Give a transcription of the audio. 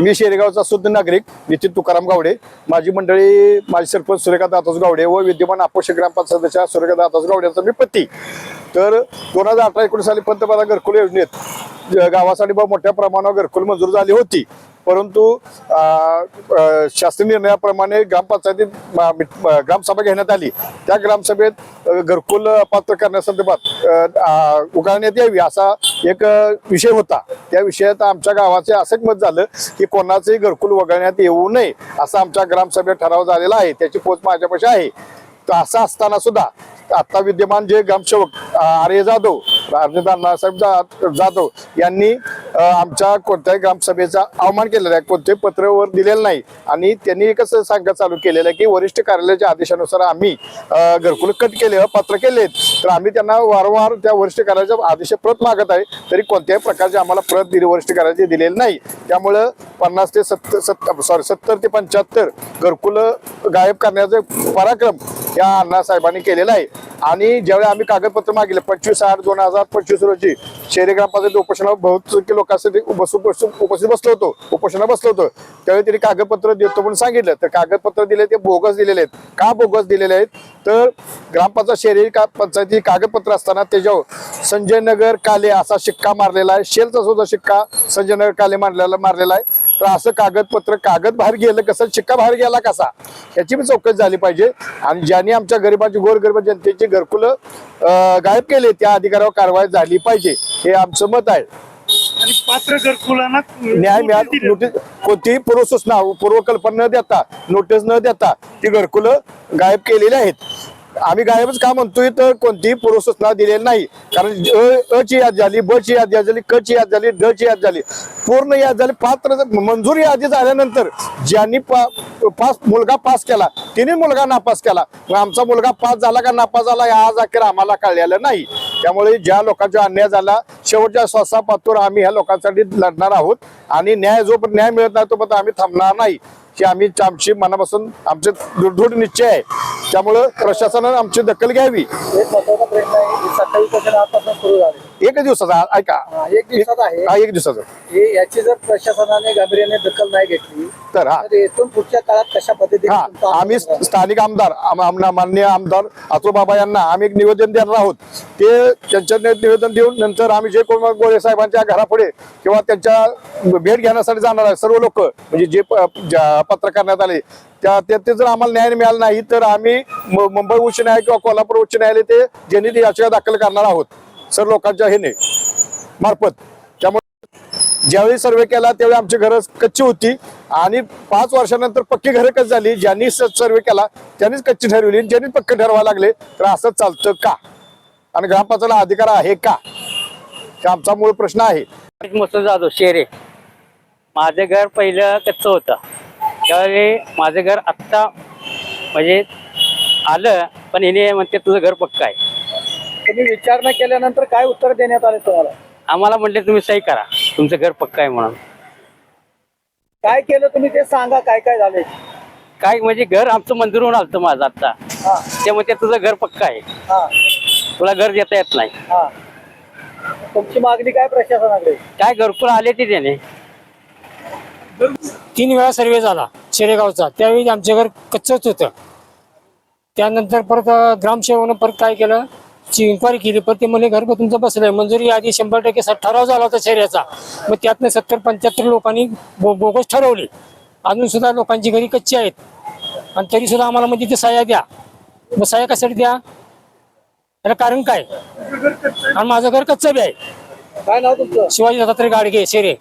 मी शेरेगावचा शुद्ध नागरिक नितीन तुकाराम गावडे. माझी मंडळी माझी सरपंच सुरेखा दाताज गावडे व विद्यमान अपोष सदस्य सुरेखा दाताज गावडे यांचा मी पती. तर दोन हजार अठरा एकोणीस साली पंतप्रधान घरकुल योजनेत गावासाठी मोठ्या प्रमाणावर घरकुल मंजूर झाली होती. परंतु अं, निर्णयाप्रमाणे ग्रामपंचायतीत ग्रामसभा घेण्यात आली. त्या ग्रामसभेत घरकुल पात्र करण्यासंदर्भात उगाळण्यात यावी असा एक विषय होता. त्या विषयात आमच्या गावाचे असं मत झालं की कोणाचंही घरकुल वगळण्यात येऊ नये असा आमच्या ग्रामसभेत ठराव झालेला आहे. त्याची पोच माझ्यापाशी आहे. तर असं असताना सुद्धा आता विद्यमान जे ग्रामसेवक आर्य जाधव अर्जुन अण्णासाहेब जाधव यांनी आमच्या कोणत्याही ग्रामसभेचा अवमान केलेला आहे. कोणत्याही पत्र वर दिलेलं नाही. आणि त्यांनी एकच सांगत चालू केलेलं आहे की वरिष्ठ कार्यालयाच्या आदेशानुसार आम्ही घरकुल कट केले पत्र केले तर आम्ही त्यांना वारंवार त्या वरिष्ठ कार्यालयाच्या आदेश प्रत मागत आहे. तरी कोणत्याही प्रकारची आम्हाला प्रत दिली वरिष्ठ कार्यालयाची दिलेली नाही. त्यामुळं पन्नास ते सत्तर सत्तर सॉरी सत्तर ते पंच्याहत्तर घरकुल गायब करण्याचा पराक्रम या अण्णासाहेबांनी केलेला आहे. आणि ज्यावेळी आम्ही कागदपत्र मागितले पंचवीस आठ दोन हजार पंचवीस रोजी शहरी ग्रामपंचायत उपोषणावर बहुतेक लोकांसाठी उपस्थित बसलो होतो उपोषणाला बसलो होतो. त्यावेळी त्यांनी कागदपत्र देतो म्हणून सांगितलं. तर कागदपत्र दिले ते बोगस दिलेले आहेत. का बोगस दिलेले आहेत? तर ग्रामपंचायत शहरी का पंचायती कागदपत्र असताना त्याच्यावर संजय नगर काले असा शिक्का मारलेला आहे. शेलचा सुद्धा शिक्का संजय नगर काले मारलेला मारलेला आहे. तर असं कागदपत्र कागद बाहेर गेलं कसं? शिक्का बाहेर गेला कसा? याची पण चौकशी झाली पाहिजे. आणि ज्यांनी आमच्या गरिबांची गोरगरीब जनतेची घरकुलं गायब केले त्या अधिकारावर कारवाई झाली पाहिजे. हे आमचं मत आहे. आणि पात्र घरकुलांना न्याय मिळाल. नोटीस कोणतीही पूर्वसूचना पूर्वकल्पना न देता नोटीस न देता ती घरकुलं गायब केलेली आहेत. आम्ही गायबच का म्हणतोय तर कोणतीही पूर्वसूचना दिलेली नाही. कारण अ- ची याद झाली ब ची याद झाली क ची याद झाली ड ची याद झाली. पूर्ण याद झाली पात्र मंजूर यादी झाल्यानंतर ज्यांनी पा पास मुलगा पास केला तिने मुलगा नापास केला. आमचा मुलगा पास झाला का नापास झाला हे आज अखेर आम्हाला कळलेलं नाही. त्यामुळे ज्या लोकांचा अन्याय झाला शेवटच्या श्वासापातूर आम्ही ह्या लोकांसाठी लढणार आहोत. आणि न्याय जोपर्यंत न्याय मिळत नाही तोपर्यंत आम्ही थांबणार नाही. की आम्ही आमची मनापासून आमचे दृढ निश्चय आहे. त्यामुळं प्रशासनानं आमची दखल घ्यावी. एक दिवसाचा ऐका. हा, एक दिवसात आहे. हा एक दिवसाचा. हे याची जर प्रशासनाने गांभीर्याने दखल नाही घेतली तर हा. तर येथून पुढच्या काळात कशा पद्धतीने हा आम्ही आंदोलन? स्थानिक आमदार आम- आमना मान्य आमदार अतुल बाबा यांना आम्ही एक निवेदन देणार आहोत. ते त्यांच्या नि- निवेदन देऊन नंतर आम्ही जे कोण गोळे साहेबांच्या घरापुढे किंवा त्यांच्या भेट घेण्यासाठी जाणार आहे सर्व लोक म्हणजे जे प- ज्या पत्र करण्यात आले त्या ते ते जर आम्हाला न्याय मिळाला नाही तर आम्ही म- मुंबई उच्च न्यायालय किंवा कोल्हापूर उच्च न्यायालय ते जनहित याचिका दाखल करणार आहोत. सर्व लोकांच्या हेने मार्फत. त्यामुळे ज्यावेळी सर्वे केला त्यावेळी आमची घरं कच्ची होती. आणि पाच वर्षानंतर पक्की घरं कच झाली? ज्यांनी सर्वे केला त्यांनीच कच्ची ठरवली आणि ज्यांनी पक्क ठरवायला लागले तर असं चालतं का? आणि ग्रामपंचायतला अधिकार आहे का? हा आमचा मूळ प्रश्न आहे. मस्त जाधव शेरे. माझं घर पहिलं कच्चं होतं. त्यावेळी माझं घर आत्ता म्हणजे आलं पण हिने म्हणते तुझं घर पक्क आहे. तुम्ही विचारणा केल्यानंतर काय उत्तर देण्यात आले तुम्हाला? आम्हाला म्हणले तुम्ही सही करा. तुमचं घर पक्का आहे म्हणून. काय केलं तुम्ही ते सांगा काय काय झाले काय म्हणजे घर आमचं मंजूर होऊन आलं माझं आत्ता. हा. ते म्हणते तुझं घर पक्का आहे. हा. तुला घर देता येत नाही. हा. तुमची मागणी काय प्रशासनाकडे? काय घरकुल आले ते त्याने. तीन वेळा सर्वे झाला शेरेगावचा. त्यावेळी आमच्या घर कच्चंच होतं. त्यानंतर परत अं, ग्रामसेवकानं परत काय केलं? इन्क्वायरी केली परत ते म्हणले घर तुमचं बसलंय. मंजुरी आधी शंभर टक्के ठराव झाला होता शहराचा. मग त्यातनं सत्तर पंच्याहत्तर लोकांनी बोगस ठरवले. अजून सुद्धा लोकांची घरी कच्ची आहेत. आणि तरी सुद्धा आम्हाला म्हणजे ते सह्या द्या. मग सह्या कशासाठी द्या? त्याला कारण काय? आणि माझं घर कच्चं बी आहे. काय नाव तुमचं? शिवाजी दत्तात्रय गाडगे शेरे.